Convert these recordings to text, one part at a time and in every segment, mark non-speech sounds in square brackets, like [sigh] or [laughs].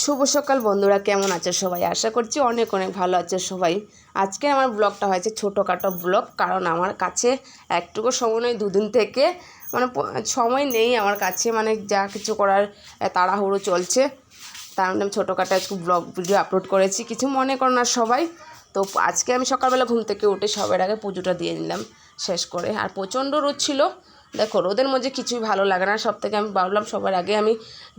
শুভ সকাল বন্ধুরা, কেমন আছে সবাই? আশা করছি অনেক অনেক ভালো আছে সবাই। আজকে আমার ব্লগটা হয়েছে ছোটোখাটো ব্লগ, কারণ আমার কাছে একটুকু সময় নেই দুদিন থেকে। মানে সময় নেই আমার কাছে মানে যা কিছু করার তাড়াহুড়ো চলছে। তার জন্য আমি ছোটোখাটো একটু ব্লগ ভিডিও আপলোড করেছি, কিছু মনে করো না সবাই। তো আজকে আমি সকালবেলা ঘুম থেকে উঠে সবার আগে পুজোটা দিয়ে নিলাম, শেষ করে। আর প্রচণ্ড রোদ ছিল। দেখো, রোদের মধ্যে কিছুই ভালো লাগে না সব থেকে আমি ভাবলাম সবার আগে আমি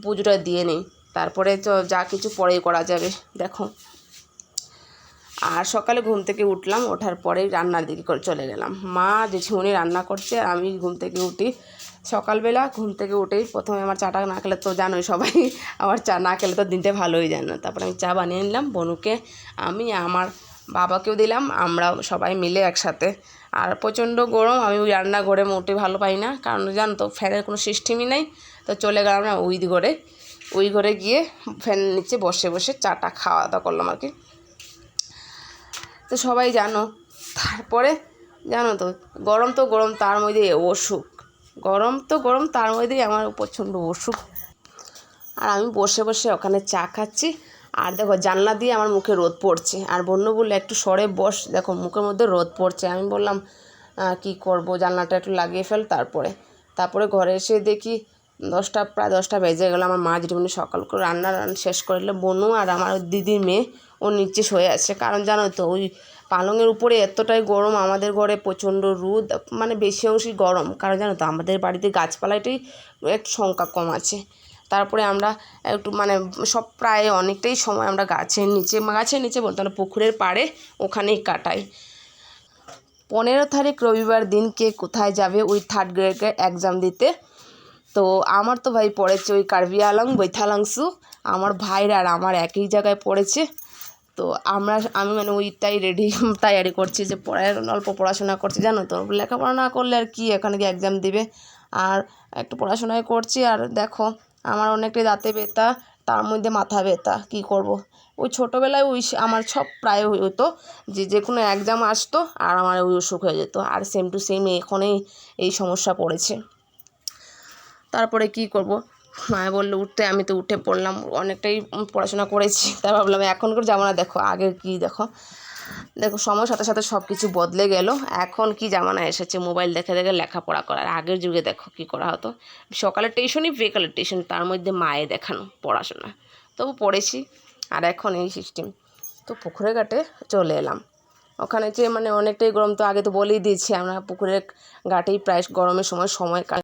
পুজোটা দিয়ে নিই। তারপরে তো যা কিছু পরেই করা যাবে, দেখো। আর সকালে ঘুম থেকে উঠলাম, ওঠার পরেই রান্নার দিকে চলে গেলাম। মা, জেঠিমণি রান্না করছে, আর আমি ঘুম থেকে উঠি। সকালবেলা ঘুম থেকে উঠেই প্রথমে আমার চাটা না খেলে তো জানোই সবাই, [laughs] আমার চা না খেলে তো দিনটা ভালোই যায় না। তারপরে আমি চা বানিয়ে নিলাম, বনুকে আমি আমার বাবাকেও দিলাম আমরা সবাই মিলে একসাথে। আর প্রচণ্ড গরম, আমি ওই রান্নাঘরে মোটে ভালো পাই না, কারণ জানো তো, ফ্যানের কোনো সিস্টেমই নেই, তো চলে গেলাম না, ওই ঘরে। ওই ঘরে গিয়ে ফ্যান নিচে বসে বসে চাটা খাওয়া দাওয়া করলাম আর কি। তো সবাই জানো, তারপরে জানো তো, গরম তো গরম তার মধ্যে অসুখ। গরম তো গরম তার মধ্যেই আমার প্রচণ্ড অসুখ। আর আমি বসে বসে ওখানে চা খাচ্ছি। আর দেখো, জানলা দিয়ে আমার মুখে রোদ পড়ছে। আর বন্য বললে, একটু সরে বস। দেখো, মুখের মধ্যে রোদ পড়ছে। আমি বললাম কি করব? জানলাটা একটু লাগিয়ে ফেল তারপরে। তারপরে ঘরে এসে দেখি দশটা, প্রায় দশটা বেজে গেলো। আমার মা যেটুকুনি সকাল করে রান্না শেষ করে দিল। বনু আর আমার দিদির মেয়ে, ও নিচে শুয়ে আছে। কারণ জানো তো, ওই পালঙের উপরে এতটাই গরম, আমাদের ঘরে প্রচণ্ড রোদ মানে বেশি অংশই গরম। কারণ জানো তো, আমাদের বাড়িতে গাছপালাটাই একটু সংখ্যা কম আছে। তারপরে আমরা একটু মানে সব প্রায় অনেকটাই সময় আমরা গাছের নিচে গাছের নিচে বলতে না পুকুরের পাড়ে ওখানেই কাটাই। পনেরো তারিখ রবিবার দিন কে কোথায় যাবে? ওই থার্ড গ্রেডের এক্সাম দিতে। তো আমার তো ভাই পড়েছে ওই কার্বি আলং বৈথালাংশু আমার ভাইরা আর আমার একই জায়গায় পড়েছে। তো আমরা, আমি মানে ওইটাই রেডি [laughs] তৈয়ারি করছি যে পড়ায় অল্প পড়াশোনা করছি, জানো তো? লেখাপড়া না করলে আর কি এখানে গিয়ে এক্সাম দিবে? আর একটু পড়াশোনায় করছি আর দেখো, আমার অনেকটাই দাঁতে ব্যথা, তার মধ্যে মাথা ব্যথা, কী করব। ওই ছোটোবেলায় ওই আমার সব প্রায় হতো যে যে কোনো এক্সাম আসতো আর আমার ওই অসুখ হয়ে যেত। আর সেম টু সেম এখনই এই সমস্যা পড়েছে। তারপরে কি করব? মায়া বলল, উঠতে, আমি তো উঠে পড়লাম। অনেকটাই পড়াশোনা করেছি। তাই ভাবলাম, এখন করে যাব না, দেখো, আগে কি দেখো। দেখো, সময়ের সাথে সাথে সব কিছু বদলে গেল। এখন কি জামানা এসেছে? মোবাইল দেখে দেখে লেখাপড়া করার আগের যুগে দেখো কি করা হতো? সকালের টিউশনই, বিকালের টিউশন, তার মধ্যে মায়ে দেখানো, পড়াশোনা। তবু পড়েছি। আর এখন এই সিস্টেম তো পুকুরে ঘাটে চলে এলাম। ওখানে যে মানে অনেকটাই গরম, তো আগে তো বলেই দিয়েছি আমরা, পুকুরের ঘাটেই প্রায় গরমের সময় সময়